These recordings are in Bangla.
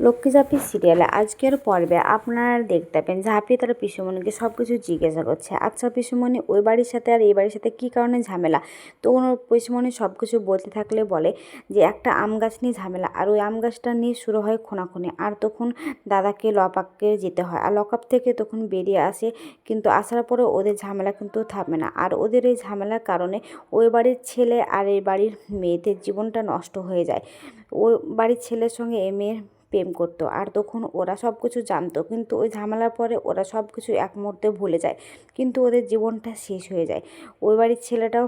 লক্ষ্মী ঝাঁপি সিরিয়ালে আজকের পর্বে আপনারা দেখতে পেন ঝাঁপি তার পিসুমণিকে সব কিছু জিজ্ঞাসা করছে আচ্ছা পিসুমণি ওই বাড়ির সাথে আর এই বাড়ির সাথে কী কারণে ঝামেলা? তখন ওর পিসুমণি সব কিছু বলতে থাকলে বলে যে একটা আম গাছ নিয়ে ঝামেলা আর ওই আম গাছটা নিয়ে শুরু হয় খুনাখুনি আর তখন দাদাকে লপাককে যেতে হয় আর লকআপ থেকে তখন বেরিয়ে আসে কিন্তু আসার পরে ওদের ঝামেলা কিন্তু থামে না আর ওদের এই ঝামেলার কারণে ওই বাড়ির ছেলে আর এই বাড়ির মেয়েদের জীবনটা নষ্ট হয়ে যায়। ওই বাড়ির ছেলের সঙ্গে এ মেয়ের প্রেম করতো। আর তখন ওরা সব কিছু জানতো। কিন্তু ওই ঝামেলার পরে ওরা সব কিছু এক মুহূর্তে ভুলে যায়। কিন্তু ওদের জীবনটা শেষ হয়ে যায়। ওই বাড়ির ছেলেটাও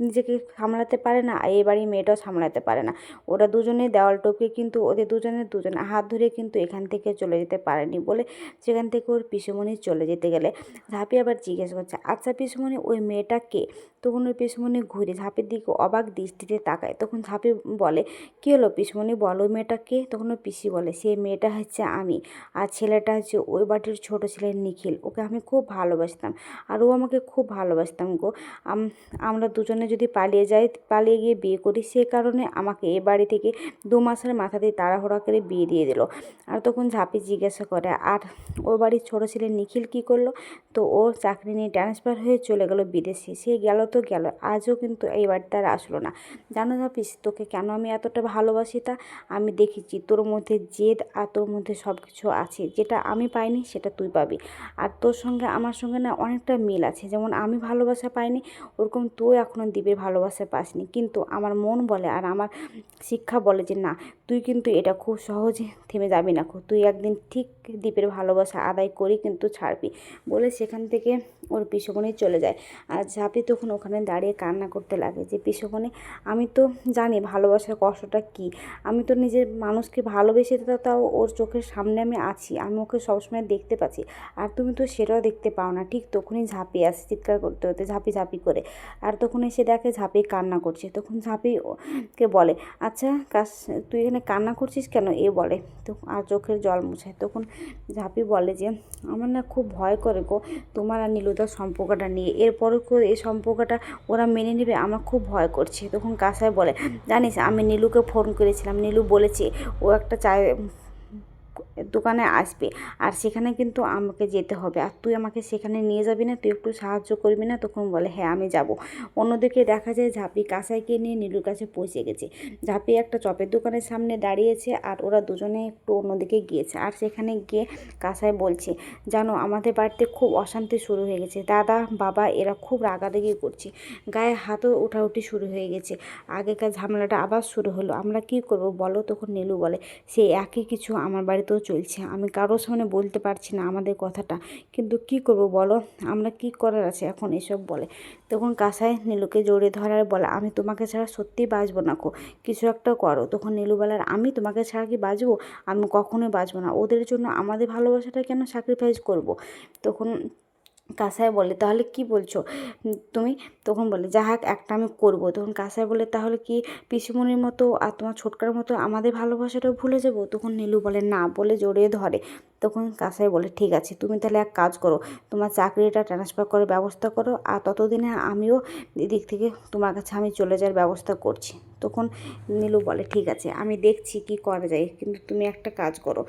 নিজেকে সামলাতে পারে না, আর এই বাড়ির মেয়েটাও সামলাতে পারে না। ওরা দুজনে দেওয়াল টপকে কিন্তু ওদের দুজনের দুজনে হাত ধরে কিন্তু এখান থেকে চলে যেতে পারেনি বলে সেখান থেকে ওর পিসুমণি চলে যেতে গেলে। ঝাঁপি আবার জিজ্ঞেস করছে আচ্ছা পিসুমণি, ওই মেয়েটা কে? তখন ওই পিসুমণি ঘুরে ঝাঁপের দিকে অবাক দৃষ্টিতে তাকায়। তখন ঝাঁপি বলে, কী হলো পিসুমণি? বলো মেয়েটা কে? তখন ওই পিসি বলে সেই মেয়েটা হচ্ছে আমি আর ছেলেটা হচ্ছে ওই বাড়ির ছোট ছেলে নিখিল। ওকে আমি খুব ভালোবাসতাম আর ও আমাকে খুব ভালোবাসতাম গো। আম- আমরা দুজনে যদি পালিয়ে যাই, পালিয়ে গিয়ে বিয়ে করি, সে কারণে আমাকে এ বাড়ি থেকে দু মাসের মাথাতেই তাড়াহুড়া করে বিয়ে দিয়ে দিল। আর তখন ঝাঁপি জিজ্ঞাসা করে, আর ওই বাড়ির ছোটো ছেলে নিখিল কী করল? তো ও চাকরি নিয়ে ট্রান্সফার হয়ে চলে গেল বিদেশে। সে গেল তো গেল, আজও কিন্তু এই বাড়িতে আর আসলো না। জানো ঝাপিস তোকে কেন আমি এতটা ভালোবাসি তা? আমি দেখেছি তোর মধ্যে জেদ আর তোর মধ্যে সব কিছু আছে। যেটা আমি পাইনি, সেটা তুই পাবি। আর তোর সঙ্গে, আমার সঙ্গে না অনেকটা মিল আছে। যেমন আমি ভালোবাসা পাইনি, ওরকম তুই এখনও দ্বীপের ভালোবাসা পাসনি। কিন্তু আমার মন বলে আর আমার শিক্ষা বলে যে না, তুই কিন্তু এটা খুব সহজে থেমে যাবি না। তুই একদিন ঠিক দ্বীপের ভালোবাসা আদায় করি কিন্তু ছাড়বি। বলে সেখান থেকে ওর পিসবনে চলে যায়। আর ঝাঁপি তখন ওখানে দাঁড়িয়ে কান্না করতে লাগে যে পিসবনে আমি তো জানি ভালোবাসার কষ্টটা কী। আমি তো নিজের মানুষকে ভালোবেসে তাও ওর চোখের সামনে আমি আছি, আমি ওকে সবসময় দেখতে পাচ্ছি। আর তুমি তো সেটাও দেখতে পাও না, ঠিক তখনই ঝাঁপি আসে, চিৎকার করতে করতে ঝাঁপি ঝাঁপি করে। আর তখন এসে দেখে ঝাঁপি কান্না করছে, তখন ঝাঁপি কে বলে আচ্ছা কাস, তুই এখানে কান্না করছিস কেন? এ বলে তো আর চোখের জল মুছায়। তখন ঝাঁপি বলে যে, আমার না খুব ভয় করে গো, তোমার আর নীলুদার সম্পর্কটা নিয়ে। এরপরও এই সম্পর্কটা ওরা মেনে নেবে, আমার খুব ভয় করছে। তখন কাসায় বলে, জানিস, আমি নীলুকে ফোন করেছিলাম। নীলু বলেছে, ও একটা চায় দোকানে আসবে। আর সেখানে কিন্তু আমাকে যেতে হবে। আর তুই আমাকে সেখানে নিয়ে যাবি না, তুই একটু সাহায্য করবি না, তখন বলে হ্যাঁ আমি যাব। অন্যদিকে দেখা যায় ঝাঁপি কাঁসাইকে নিয়ে নীলুর কাছে পৌঁছে গেছে। ঝাঁপি একটা চপের দোকানের সামনে দাঁড়িয়েছে আর ওরা দুজনে একটু অন্যদিকে গিয়েছে। আর সেখানে গিয়ে কাঁসাই বলছে, জানো, আমাদের বাড়িতে খুব অশান্তি শুরু হয়ে গেছে। দাদা, বাবা, এরা খুব রাগারাগি করছে। গায়ে হাতও ওঠাউঠি শুরু হয়ে গেছে। আগেকার ঝামেলাটা আবার শুরু হলো। আমরা কি করব বলো? তখন নীলু বলে সেই একই কিছু আমার বাড়িতেও চলছে। আমি কারোর সামনে বলতে পারছি না আমাদের কথাটা। কিন্তু কি করব বলো? আমরা কি করার আছে? এখন এসব বলে। তখন কাসায় নীলুকে জড়িয়ে ধরার বলে, আমি তোমাকে ছাড়া সত্যিই বাঁচবো না কো। কিছু একটা করো। তখন নীলু বলার আমি তোমাকে ছাড়া কি বাঁচবো? আমি কখনোই বাঁচবো না। ওদের জন্য আমাদের ভালোবাসাটা কেন স্যাক্রিফাইস করব? তখন কাসায় বলে, তাহলে কি বলছো? তুমি তখন বলে, যা হাক, একটা আমি করব। তখন কাসায় বলে, তাহলে কি পিসিমণির মতো আর তোমার ছোটকার মতো আমাদের ভালোবাসাটাও ভুলে যাব? তখন নীলু বলে, না, বলে জড়িয়ে ধরে। তখন কাসাই বলে, ঠিক আছে, তুমি তাহলে এক কাজ করো, তোমার চাকরিটা ট্রান্সফার করার ব্যবস্থা করো, আর ততদিনে আমিও এদিক থেকে তোমার কাছে আমি চলে যাওয়ার ব্যবস্থা করছি। তখন নীলু বলে, ঠিক আছে, আমি দেখছি কি করা যায়, কিন্তু তুমি একটা কাজ করো,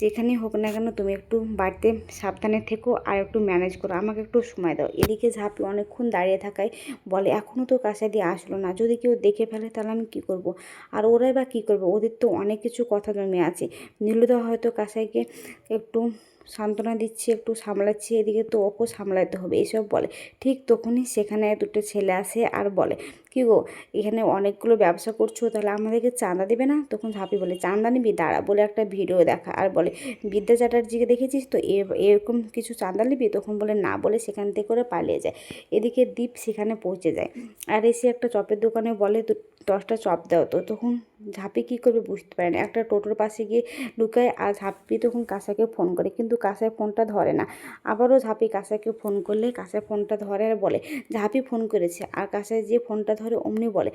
যেখানেই হোক না কেন তুমি একটু বাড়িতে সাবধানে থেকো আর একটু ম্যানেজ করো, আমাকে একটু সময় দাও। এদিকে ঝাঁপি অনেকক্ষণ দাঁড়িয়ে থাকায় বলে এখনও তো কাছে দিয়ে আসলো না, যদি কেউ দেখে ফেলে তাহলে আমি কী করব? আর ওরাই বা কী করবে? ওদের তো অনেক কিছু কথা জমে আছে। নীলুদা হয়তো কাসাইকে একটু সান্ত্বনা দিচ্ছি, একটু সামলাচ্ছি, এদিকে তো ওকেও সামলাতে হবে, এসব বলে। ঠিক তখনই সেখানে দুটো ছেলে আসে আর বলে, কি গো, এখানে অনেকগুলো ব্যবসা করছ, তাহলে আমাদেরকে চাঁদা দেবে না? তখন ঝাঁপি বলে, চাঁদা নিবি? দাঁড়া, বলে একটা ভিডিও দেখা আর বলে, বিদ্যা চ্যাটার্জিকে দেখেছিস তো? এরকম কিছু চাঁদা নিবি? তখন বলে, না, বলে সেখান থেকে করে পালিয়ে যায়। এদিকে দীপ সেখানে পৌঁছে যায়। আর এসে একটা চপের দোকানে বলে দশটা চপ দাও তো। তখন ঝাঁপি কী করবে বুঝতে পারে না। একটা টোটোর পাশে গিয়ে লুকায় আর ঝাঁপি তখন কাসাকে ফোন করে, কিন্তু কাসায় ফোনটা ধরে না। আবারও ঝাঁপি কাসাকে ফোন করলে কাসায় ফোনটা ধরে আর বলে, ঝাঁপি ফোন করেছে। আর কাসায় যে ফোনটা ধরে অমনি বলে,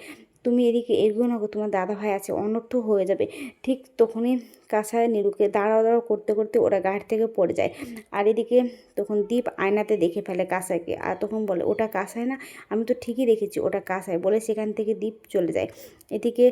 তুমি এদিকে এগিয়ে না তোমার দাদা ভাই আছে, অনর্থ হয়ে যাবে। ঠিক তখনই কাসায় নিরুকে দাঁড়াও দাঁড়াও করতে করতে ওরা গাড়ি থেকে পড়ে যায়। আর এদিকে তখন দীপ আয়নাতে দেখে ফেলে কাসাইকে আর তখন বলে, ওটা কাসায় না? আমি তো ঠিকই দেখেছি, ওটা কাসায়। বলে সেখান থেকে দীপ চলে যায়। এদিকে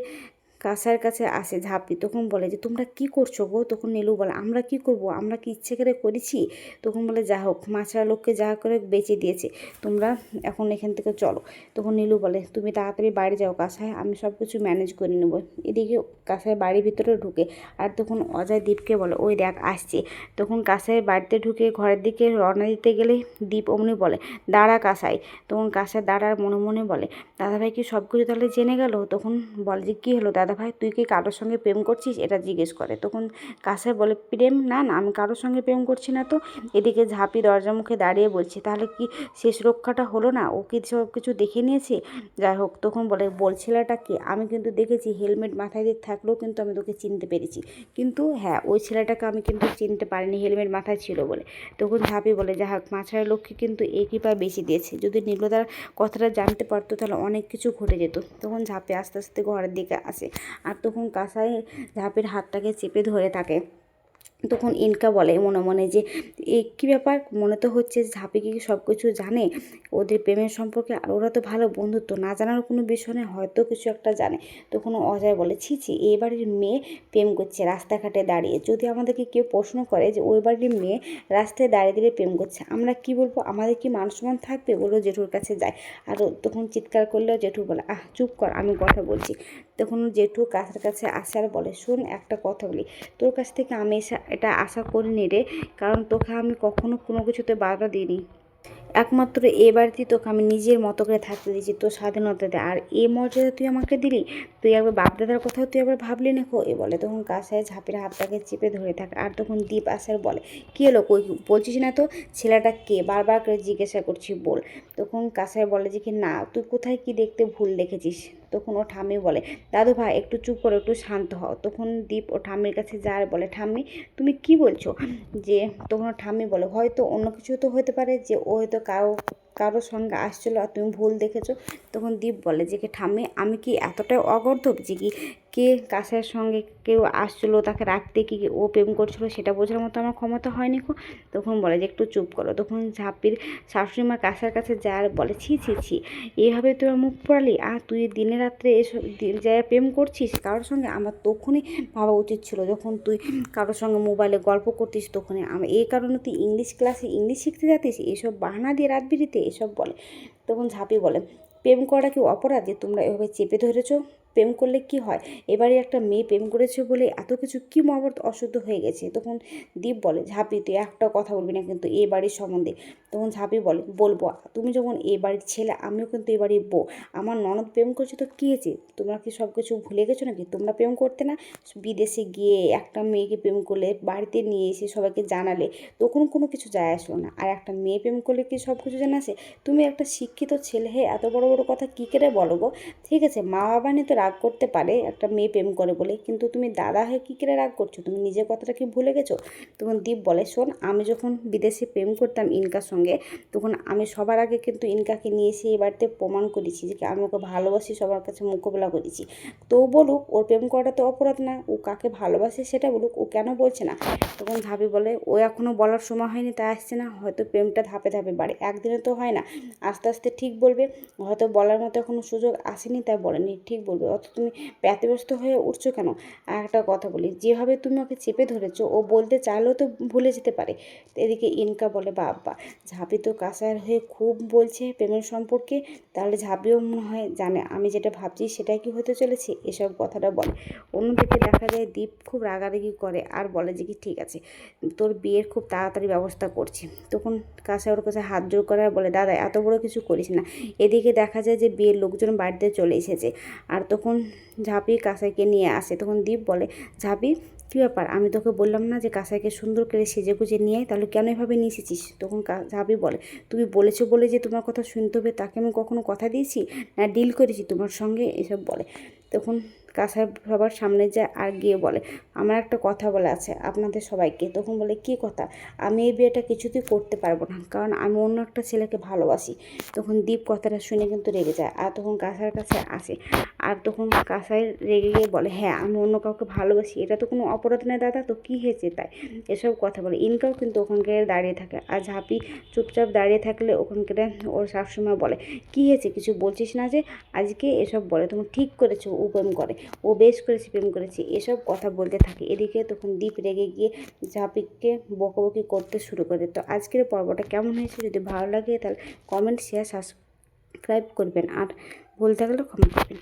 কাসার কাছে আসে ঝাঁপি, তখন বলে যে, তোমরা কি করছ গো? তখন নীলু বলে, আমরা কি করব? আমরা কি ইচ্ছে করে করেছি? তখন বলে, যা হোক, মাছরা লোককে যা করে বেঁচে দিয়েছে, তোমরা এখন এখান থেকে চলো। তখন নীলু বলে, তুমি তাড়াতাড়ি বাইরে যাও কাসায় আমি সব কিছু ম্যানেজ করে নেব। এদিকে কাসায় বাড়ির ভিতরে ঢুকে, আর তখন অজয় দীপকে বলে, ওই দেখ, আসছে। তখন কাসাই বাড়িতে ঢুকে ঘরের দিকে রওনা দিতে গেলে দীপ অমনি বলে, দাঁড়া কাসাই। তখন কাসাই দাঁড়ার মনে মনে বলে, দাদাভাই কি সব কিছু তাহলে জেনে গেল? তখন বলে যে, কী হলো দাদাভাই তুই কি কারোর সঙ্গে প্রেম করছিস? এটা জিজ্ঞেস করে। তখন কাসাই বলে, প্রেম? না না, আমি কারোর সঙ্গে প্রেম করছি না তো। এদিকে ঝাঁপি দরজা মুখে দাঁড়িয়ে বলছে, তাহলে কি শেষ রক্ষাটা হলো না? ও কি সব কিছু দেখে নিয়েছে? যাই হোক, তখন বলে বলছিলাটা কি? আমি কিন্তু দেখেছি হেলমেট মাথায় দিয়ে থাকলেও কিন্তু আমি তোকে চিনতে পেরেছি। কিন্তু হ্যাঁ ওই ছেলেটাকে আমি কিন্তু চিনতে পারিনি, হেলমেট মাথায় ছিল বলে। তখন ঝাঁপি বলে, যা হোক মাছার লক্ষ্যে কিন্তু এই কৃপা বেশি দিয়েছে। যদি নীলদার কথাটা জানতে পারতো, তাহলে অনেক কিছু ঘটে যেত। তখন ঝাঁপি আস্তে আস্তে ঘরের দিকে আসে। আর তখন কাঁসায় ঝাঁপের হাতটাকে চেপে ধরে থাকে। তখন ইনকা বলে মনে মনে যে, এ কী ব্যাপার? মনে তো হচ্ছে ঝাঁপি কি সব কিছু জানে? ওদের প্রেমের সম্পর্কে আর ওরা তো ভালো বন্ধুত্ব না জানার কোনো বিষয় নেই হয়তো কিছু একটা জানে। তখন অজয় বলে, ছি ছি এই বাড়ির মেয়ে প্রেম করছে, রাস্তাঘাটে দাঁড়িয়ে। যদি আমাদেরকে কেউ প্রশ্ন করে যে, ওই বাড়ির মেয়ে রাস্তায় দাঁড়িয়ে দিলে প্রেম করছে, আমরা কি বলব? আমাদের কি মান সম্মান থাকবে? বলো জেঠুর কাছে যায়। আর তখন চিৎকার করলেও জেঠু বলে, আহ, চুপ কর, আমি কথা বলছি। তখন জেঠু কাছের কাছে আসে আর বলে, শোন, একটা কথা বলি। তোর কাছ থেকে আমি এটা আশা করিনি রে, কারণ তোকে আমি কখনো কোনো কিছুতে বাধা দিইনি। একমাত্র এ তোকে আমি নিজের মতো করে থাকতে দিয়েছি তোর স্বাধীনতাতে। আর এ মর্যাদা তুই আমাকে দিলি, তুই একবার বাপদাদার কথাও তুই একবার ভাবলি না খো এ বলে তখন কাসায় ঝাঁপের হাতটাকে চেপে ধরে থাক, আর তখন দীপ আসার বলে, কী হলো কই? বলছিস না তো, ছেলেটা কে? বারবার করে জিজ্ঞাসা করছি বল। তখন কাসায় বলে যে কি, না, তুই কোথায় কি দেখতে ভুল দেখেছিস? তখন ও ঠাম্মি বলে, দাদু ভাই, একটু চুপ করো, একটু শান্ত হও। তখন দীপ ও ঠাম্মির কাছে যায় আর বলে, ঠাম্মি, তুমি কি বলছো? যে তখন ঠাম্মি বলে, হয়তো অন্য কিছু তো হতে পারে যে ও হয়তো কারও কারোর সঙ্গে আসছিল আর তুমি ভুল দেখেছ। তখন দীপ বলে, যে কি ঠাম্মি, আমি কি এতটাই অগর্ধব যে কি কে কাছের সঙ্গে কেউ আসছিল, তাকে রাখতে কি ও প্রেম করছিল সেটা বোঝার মতো আমার ক্ষমতা হয়নি কো তখন বলে যে একটু চুপ করো। তখন ঝাঁপির শাশুড়ি মা কাছের কাছে যায় আর বলে, ছি ছি ছি এইভাবে তুই আমার মুখ পড়ালি? আর তুই দিনে রাত্রে এসব যায় প্রেম করছিস? কারোর সঙ্গে আমার তখনই ভাবা উচিত ছিল, যখন তুই কারোর সঙ্গে মোবাইলে গল্প করতিস তখনই। আমি এই কারণে তুই ইংলিশ ক্লাসে ইংলিশ শিখতে যাতিস? এসব বাহানা দিয়ে রাত বিরিতে এসব বলে। তখন ঝাঁপি বলে, প্রেম করা কি অপরাধ যে তোমরা এভাবে চেপে ধরেছো? প্রেম করলে কি হয়? এবারে একটা মেয়ে প্রেম করেছে বলে এত কিছু কি মহাভারত অশুদ্ধ হয়ে গেছে? তখন দীপ বলে, ঝাঁপি, তুই একটা কথা বলবি না কিন্তু এ বাড়ির সম্বন্ধে। তখন ঝাঁপি বলে, বলব, তুমি যখন এ বাড়ির ছেলে, আমিও কিন্তু এই বাড়ির বউ। আমার ননদ প্রেম করছে তো কী হয়েছে? তোমরা কি সব কিছু ভুলে গেছো নাকি? তোমরা প্রেম করতে না? বিদেশে গিয়ে একটা মেয়েকে প্রেম করলে, বাড়িতে নিয়ে এসে সবাইকে জানালে, তখন কোনো কিছু যায় আসলো না। আর একটা মেয়ে প্রেম করলে কি সব কিছু জানা আসে তুমি একটা শিক্ষিত ছেলে হয়ে এত বড় বড় কথা কী করে বলো গো? ঠিক আছে মা বাবা নিয়ে তো রাগ করতে পারে, একটা মেয়ে প্রেম করে বলে, কিন্তু তুমি দাদা হয়ে কী করে রাগ করছ? তুমি নিজের কথাটা কি ভুলে গেছো? তখন দীপ বলে, শোন, আমি যখন বিদেশে প্রেম করতাম ইনকার সঙ্গে, তখন আমি সবার আগে কিন্তু ইনকাকে নিয়ে এসে এই বাড়িতে প্রমাণ করেছি যে আমি ওকে ভালোবাসি, সবার কাছে মোকাবেলা করেছি। তো বলুক, ওর প্রেম করাটা তো অপরাধ না, ও কাকে ভালোবাসে সেটা বলুক, ও কেন বলছে না? তখন ধাবি বলে, ও এখনও বলার সময় হয়নি, তাই আসছে না, হয়তো প্রেমটা ধাপে ধাপে বাড়ে, একদিনে তো হয় না। আস্তে আস্তে ঠিক বলবে, হয়তো বলার মতো এখনও সুযোগ আসেনি, তাই বলেনি, ঠিক বলবে। অত তুমি ব্যতিব্যস্ত হয়ে উঠছো কেন? আর একটা কথা বলি, যেভাবে তুমি ওকে চেপে ধরেছো, ও বলতে চাইলেও তো ভুলে যেতে পারে। এদিকে ইনকা বলে, বাবা, ঝাঁপি তো কাসার হয়ে খুব বলছে প্রেমের সম্পর্কে, তাহলে ঝাঁপিও মনে হয় জানে। আমি যেটা ভাবছি সেটাই কি হতে চলেছে? এসব কথাটা বলে। অন্যদিকে দেখা যায় দীপ খুব রাগারাগি করে আর বলে যে, কি ঠিক আছে, তোর বিয়ের খুব তাড়াতাড়ি ব্যবস্থা করছি। তখন কাছে ওর কাছে হাত জোর করে আর বলে, দাদা, এত বড় কিছু করিস না। এদিকে দেখা যায় যে বিয়ের লোকজন বাড়িতে চলে এসেছে। আর তখন ঝাঁপি কাসাইকে নিয়ে আসে তখন দীপ বলে ঝাঁপি কী ব্যাপার? আমি তোকে বললাম না যে কাসাইকে সুন্দর করে সেজে গুজে নিয়ে আয়, তাহলে কেন এভাবে নিয়ে এসেছিস তখন ঝাঁপি বলে তুমি বলেছ বলে যে তোমার কথা শুনতে হবে তাকে আমি কখনো কথা দিয়েছি? না ডিল করেছি তোমার সঙ্গে? এসব বলে। তখন কাসাই সবার সামনে যায় আর গিয়ে বলে, আমার একটা কথা বলা আছে আপনাদের সবাইকে। তখন বলে, কী কথা? আমি এই বিয়েটা কিছুতেই করতে পারব না, কারণ আমি অন্য একটা ছেলেকে ভালোবাসি। তখন দীপ কথাটা শুনে কিন্তু রেগে যায় আর তখন কাসার কাছে আসে। আর তখন কাসাই রেগে গিয়ে বলে হ্যাঁ আমি অন্য কাউকে ভালোবাসি, এটা তো কোনো অপরাধ নয় দাদা, তো কী হয়েছে তাই? এসব কথা বলে। ইনকাও কিন্তু ওখানকার দাঁড়িয়ে থাকে আর ঝাঁপি চুপচাপ দাঁড়িয়ে থাকলে ওখানকার ওর শাশুড়িমা বলে, কী হয়েছে, কিছু বলছিস না যে? আজকে এসব বলে, তুমি ঠিক করেছ ও প্রেম করে। ও বেশ করেছে প্রেম করেছে, এসব কথা বলতে থাকে। এদিকে তখন দীপ রেগে গিয়ে ঝাপিককে বকবকি করতে শুরু করে। তো আজকের পর্বটা কেমন হয়েছে যদি ভালো লাগে তাহলে কমেন্ট শেয়ার সাবস্ক্রাইব করবেন। আর ভুল থাকলে ক্ষমা করবেন।